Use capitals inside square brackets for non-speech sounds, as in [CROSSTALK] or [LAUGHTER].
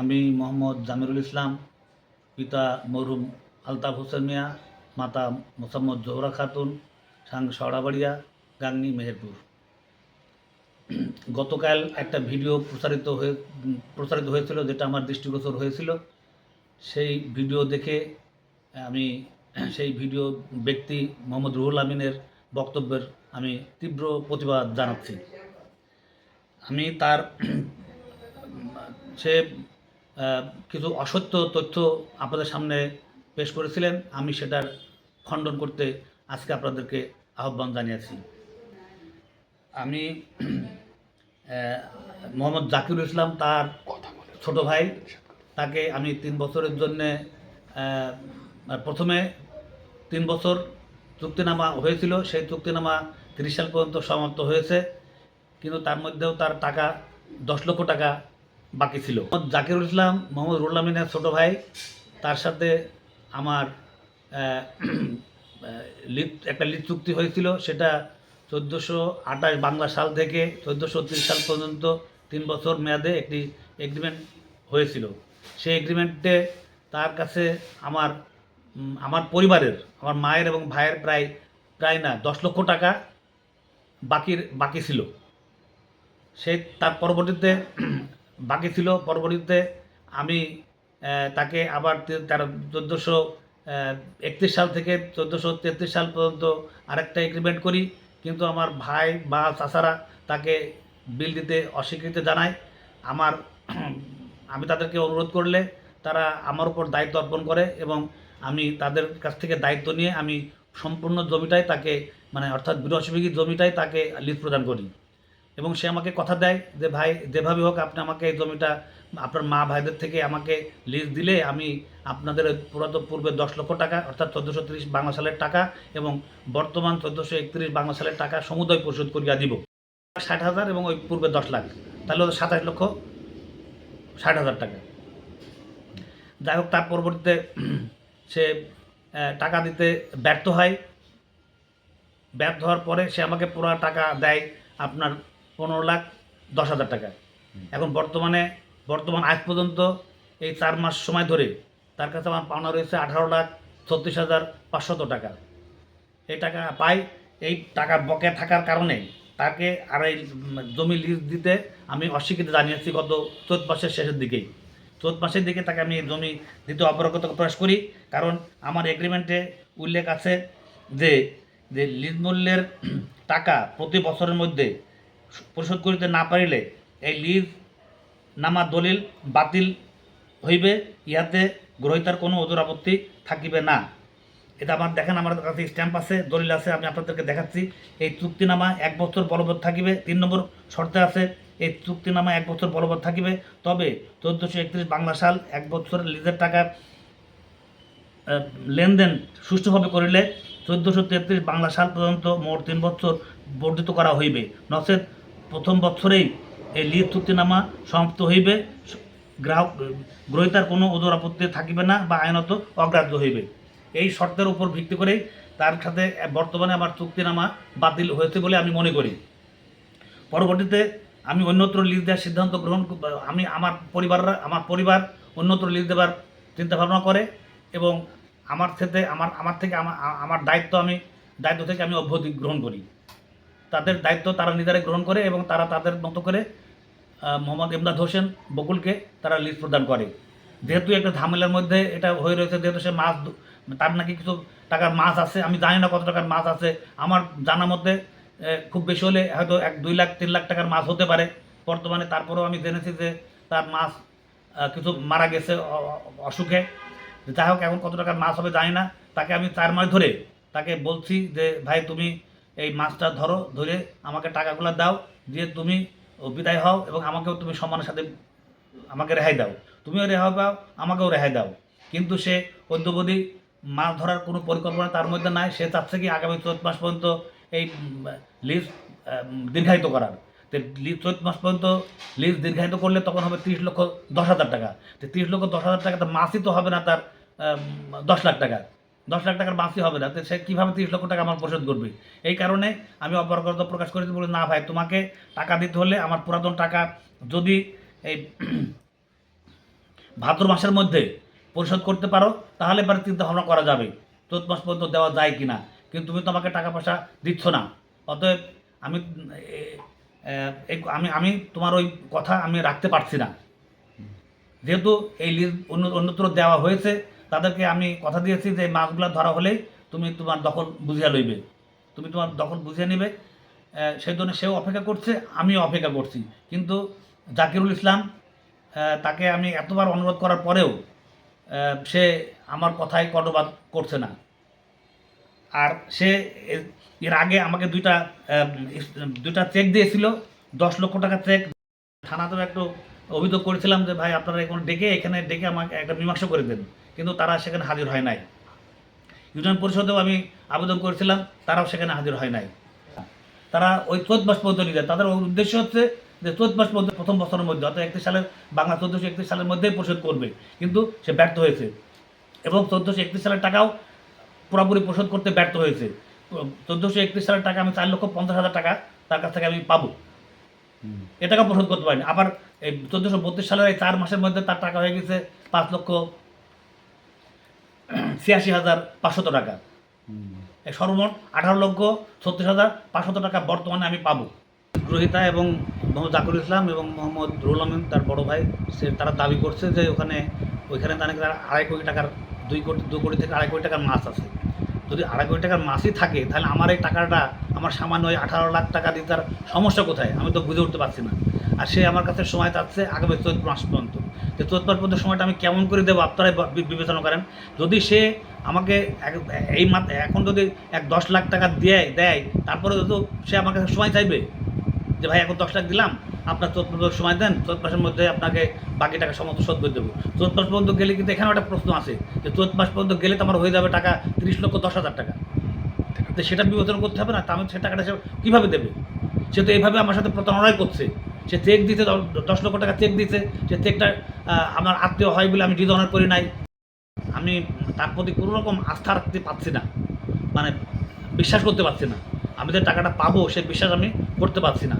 আমি মোহাম্মদ জামিরুল ইসলাম পিতা মরহুম আলতাফ হোসেন মিয়া মাতা মোসাম্মদ জোহরা খাতুন সাং সরাবাড়িয়া গাংনি মেহেরপুর। গতকাল একটা ভিডিও প্রচারিত হয়ে উম, প্রচারিত হয়েছিল যেটা আমার দৃষ্টিগোচর হয়েছিল। সেই ভিডিও দেখে আমি সেই ভিডিও ব্যক্তি মোহাম্মদ রুহুল আমিনের বক্তব্যের আমি তীব্র প্রতিবাদ জানাচ্ছি। আমি তার সে কিছু অসত্য তথ্য আপনাদের সামনে পেশ করেছিলেন। আমি সেটার খণ্ডন করতে আজকে আপনাদেরকে আহ্বান জানিয়েছি। আমি মোহাম্মদ জাকিরুল ইসলাম তার ছোট ভাই। তাকে আমি তিন বছরের জন্যে প্রথমে তিন বছর চুক্তিনামা হয়েছিল। সেই চুক্তিনামা তিরিশ সাল পর্যন্ত সমাপ্ত হয়েছে। কিন্তু তার মধ্যেও তার টাকা দশ লক্ষ টাকা বাকি ছিল। জাকিরুল ইসলাম, মোহাম্মদ রুল আমিনের ছোটো ভাই, তার সাথে আমার [CLEARS THROAT] একটা লিড চুক্তি হয়েছিল। সেটা চোদ্দোশো আঠাশ বাংলা সাল থেকে চোদ্দোশো সাল পর্যন্ত তিন বছর মেয়াদে একটি এগ্রিমেন্ট হয়েছিল। সেই এগ্রিমেন্টে তার কাছে আমার আমার পরিবারের, আমার মায়ের এবং ভাইয়ের প্রায় প্রায় না, দশ লক্ষ টাকা বাকির, বাকি ছিল। সে তার পরবর্তীতে বাকি ছিল পরবর্তীতে আমি তাকে আবার তেরো চোদ্দোশো একত্রিশ সাল থেকে চোদ্দোশো তেত্রিশ সাল পর্যন্ত আরেকটা এগ্রিমেন্ট করি। কিন্তু আমার ভাই বা চাচারা তাকে বিল দিতে অস্বীকৃতি জানায়। আমার, আমি তাদেরকে অনুরোধ করলে তারা আমার উপর দায়িত্ব অর্পণ করে এবং আমি তাদের কাছ থেকে দায়িত্ব নিয়ে আমি সম্পূর্ণ জমিটাই তাকে মানে অর্থাৎ বিরাশি জমিটাই তাকে লিজ প্রদান করি। এবং সে আমাকে কথা দেয় যে, ভাই, যেভাবে হোক আপনি আমাকে এই জমিটা, আপনার মা ভাইদের থেকে আমাকে লিজ দিলে আমি আপনাদের পুরাত পূর্বে দশ লক্ষ টাকা, অর্থাৎ চোদ্দোশো তিরিশ বাংলা সালের টাকা এবং বর্তমান চোদ্দোশো একত্রিশ বাংলা সালের টাকা সমুদয় পরিশোধ করিয়া দিব। ষাট হাজার এবং ওই পূর্বে দশ লাখ। তাহলে ওদের সাতাশ লক্ষ ষাট হাজার টাকা। যাই হোক, তার পরবর্তীতে [CLEARS THROAT] সে টাকা দিতে ব্যর্থ হয়। ব্যর্থ হওয়ার পরে সে আমাকে পুরো টাকা দেয় আপনার পনেরো লাখ দশ হাজার টাকা। এখন বর্তমানে, বর্তমান আজ পর্যন্ত এই চার মাস সময় ধরে তার কাছে আমার পাওনা রয়েছে আঠারো লাখ ছত্রিশ হাজার পাঁচশত টাকা। এই টাকা পাই, এই টাকা বকে থাকার কারণে তাকে আর এই জমি লিজ দিতে আমি অস্বীকৃতি জানিয়েছি গত চোদ্দ মাসের শেষের দিকেই। চোদ্দ মাসের দিকে তাকে আমি জমি দিতে অপরগত প্রয়াস করি, কারণ আমার এগ্রিমেন্টে উল্লেখ আছে যে যে লিজ মূল্যের টাকা প্রতি বছরের মধ্যে পরিশোধ করিতে না পারিলে এই লিজ, নামা দলিল বাতিল হইবে, ইহাতে গ্রহিতার কোনো ওজোর আপত্তি থাকিবে না। এটা আমার দেখেন, আমার কাছে স্ট্যাম্প আছে, দলিল আছে, আমি আপনাদেরকে দেখাচ্ছি। এই চুক্তিনামা এক বছর বলবৎ থাকিবে, তিন নম্বর শর্তে আছে, এই চুক্তিনামা এক বছর বলবৎ থাকিবে। তবে চোদ্দোশো একত্রিশ বাংলা সাল এক বছরের লিজের টাকা লেনদেন সুষ্ঠুভাবে করিলে চোদ্দোশো তেত্রিশ বাংলা সাল পর্যন্ত মোট তিন বছর বর্ধিত করা হইবে। নচেত প্রথম বছরেই এই লিজ চুক্তিনামা সমাপ্ত হইবে। গ্রাহক, গ্রহিতার কোনো ওজোর আপত্তি থাকিবে না বা আইনত অগ্রাহ্য হইবে। এই শর্তের উপর ভিত্তি করেই তার সাথে বর্তমানে আমার চুক্তিনামা বাতিল হয়েছে বলে আমি মনে করি। পরবর্তীতে আমি অন্যত্র লিজ দেওয়ার সিদ্ধান্ত গ্রহণ আমি আমার পরিবাররা আমার পরিবার অন্যত্র লিজ দেওয়ার চিন্তা ভাবনা করে এবং আমার থেকে আমার আমার থেকে আমার আমার দায়িত্ব আমি, দায়িত্ব থেকে আমি অভ্যতি গ্রহণ করি। তাদের দায়িত্ব তারা নিজেরাই গ্রহণ করে এবং তারা তাদের মতো করে মোহাম্মদ ইমদাদ হোসেন বকুলকে তারা লিস্ট প্রদান করে। যেহেতু একটা ঝামেলার মধ্যে এটা হয়ে রয়েছে, যেহেতু সে মাছ তার নাকি কিছু টাকার মাছ আছে, আমি জানি না কত টাকার মাছ আছে, আমার জানা মধ্যে খুব বেশি হলে হয়তো এক দুই লাখ, তিন লাখ টাকার মাছ হতে পারে। বর্তমানে তারপরেও আমি জেনেছি যে তার মাছ কিছু মারা গেছে অসুখে। যাই হোক, এখন কত টাকার মাছ হবে জানি না। তাকে আমি চার মাস ধরে তাকে বলছি যে, ভাই, তুমি এই মাছটা ধরো, ধরে আমাকে টাকাগুলো দাও, দিয়ে তুমি বিদায় হও এবং আমাকেও তুমি সম্মানের সাথে আমাকে রেহাই দাও। তুমিও রেহাই পাও, আমাকেও রেহাই দাও। কিন্তু সে অদ্যবধি মাছ ধরার কোনো পরিকল্পনা তার মধ্যে নাই, সে চাচ্ছে কি আগামী চৈত মাস পর্যন্ত এই লিজ দীর্ঘায়িত করার। তো লিজ চৈত মাস পর্যন্ত লিজ দীর্ঘায়িত করলে তখন হবে তিরিশ লক্ষ দশ হাজার টাকা। তো তিরিশ লক্ষ দশ হাজার টাকা তো মাসই তো হবে না তার দশ লাখ টাকা। দশ লাখ টাকার মাসই হবে না। তো সে কীভাবে তিরিশ লক্ষ টাকা আমার পরিশোধ করবে? এই কারণে আমি অপরাগত প্রকাশ করেছি বলে, না ভাই, তোমাকে টাকা দিতে হলে আমার পুরাতন টাকা যদি এই [CLEARS THROAT] ভাদ্র মাসের মধ্যে পরিশোধ করতে পারো, তাহলে এবার চিন্তা ভাবনা করা যাবে। চোদ্দ মাস পর্যন্ত দেওয়া যায় কি না কিন্তু তুমি তোমাকে টাকা পয়সা দিচ্ছ না। অতএব আমি আমি আমি তোমার ওই কথা আমি রাখতে পারছি না। যেহেতু এই লিজ অন্য, অন্যত্র দেওয়া হয়েছে তাদেরকে আমি কথা দিয়েছি যে মাছগুলো ধরা হলেই তুমি তোমার দখল বুঝিয়া লইবে। তুমি তোমার দখল বুঝিয়ে নেবে। সেই জন্য সেও অপেক্ষা করছে, আমিও অপেক্ষা করছি। কিন্তু জাকিরুল ইসলাম তাকে আমি এতবার অনুরোধ করার পরেও সে আমার কথায় কর্ণপাত করছে না। আর সে এর আগে আমাকে দুইটা দুইটা চেক দিয়েছিল, দশ লক্ষ টাকা চেক। থানাতেও একটু অভিযোগ করেছিলাম যে, ভাই, আপনারা এখন ডেকে এখানে ডেকে আমাকে একটা মীমাংসা করে দেন। কিন্তু তারা সেখানে হাজির হয় নাই। ইউনিয়ন পরিষদেও আমি আবেদন করেছিলাম তারাও সেখানে হাজির হয় নাই। তারা ওই চোদ্দ মাস পর্যন্ত নিয়ে যায় তাদের উদ্দেশ্য হচ্ছে যে চোদ্দ মাস পর্যন্ত প্রথম বছরের মধ্যে অর্থাৎ একত্রিশ সালের বাংলা চোদ্দোশো একত্রিশ সালের মধ্যেই পরিশোধ করবে। কিন্তু সে ব্যর্থ হয়েছে। এবং চোদ্দোশো একত্রিশ সালের টাকাও পুরোপুরি পরিশোধ করতে ব্যর্থ হয়েছে। চোদ্দোশো একত্রিশ সালের টাকা আমি চার লক্ষ পঞ্চাশ হাজার টাকা তার কাছ থেকে আমি পাবো। এ টাকা পরিশোধ করতে পারিনি। আবার এই চোদ্দোশো বত্রিশ সালের এই চার মাসের মধ্যে তার টাকা হয়ে গেছে পাঁচ লক্ষ ছিয়াশি হাজার পাঁচশত টাকা। সর্বমোট আঠারো লক্ষ ছত্রিশ হাজার পাঁচশত টাকা বর্তমানে আমি পাবো। গ্রহিতা এবং মোহাম্মদ জাকুর ইসলাম এবং মোহাম্মদ রুল আমিন, তার বড় ভাই, সে তারা দাবি করছে যে ওখানে ওইখানে তার আড়াই কোটি টাকার দুই কোটি, দু কোটি থেকে আড়াই কোটি টাকার মাছ আছে। যদি আড়াই কোটি টাকার মাছই থাকে, তাহলে আমার এই টাকাটা, আমার সামান্য ওই আঠারো লাখ টাকা দিয়ে তার সমস্যা কোথায়? আমি তো বুঝে উঠতে পারছি না। আর সে আমার কাছে সময় চাচ্ছে আগামী চৈত মাস পর্যন্ত। যে পর্যন্ত সময়টা আমি কেমন করে দেবো আপনারাই বিবেচনা করেন। যদি সে আমাকে এই এখন যদি এক দশ লাখ টাকা দেয় দেয়, তারপরে তো সে আমার কাছে সময় চাইবে যে ভাই, এখন দশ লাখ দিলাম, আপনার চোদ্দ সময় দেন চোদ্দ মাসের মধ্যে আপনাকে বাকি টাকা সমস্ত শোধ করে দেবো। চোদ্দ মাস পর্যন্ত গেলে কিন্তু এখানেও একটা প্রশ্ন আছে যে চোদ্দ মাস পর্যন্ত গেলে তো আমার হয়ে যাবে টাকা তিরিশ লক্ষ দশ হাজার টাকা। তো সেটা বিবেচনা করতে হবে না, তা আমি সে টাকাটা সে কীভাবে দেবে? সে তো এইভাবে আমার সাথে প্রতারণাই করছে। সে চেক দিতে দশ লক্ষ টাকা চেক দিতে সে চেকটা আমার আত্মীয় হয় বলে আমি ডিজনার করি নাই। আমি তার প্রতি কোনো রকম আস্থা রাখতে পারছি না। মানে বিশ্বাস করতে পারছি না। আমি যে টাকাটা পাবো, সে বিশ্বাস আমি করতে পারছি না।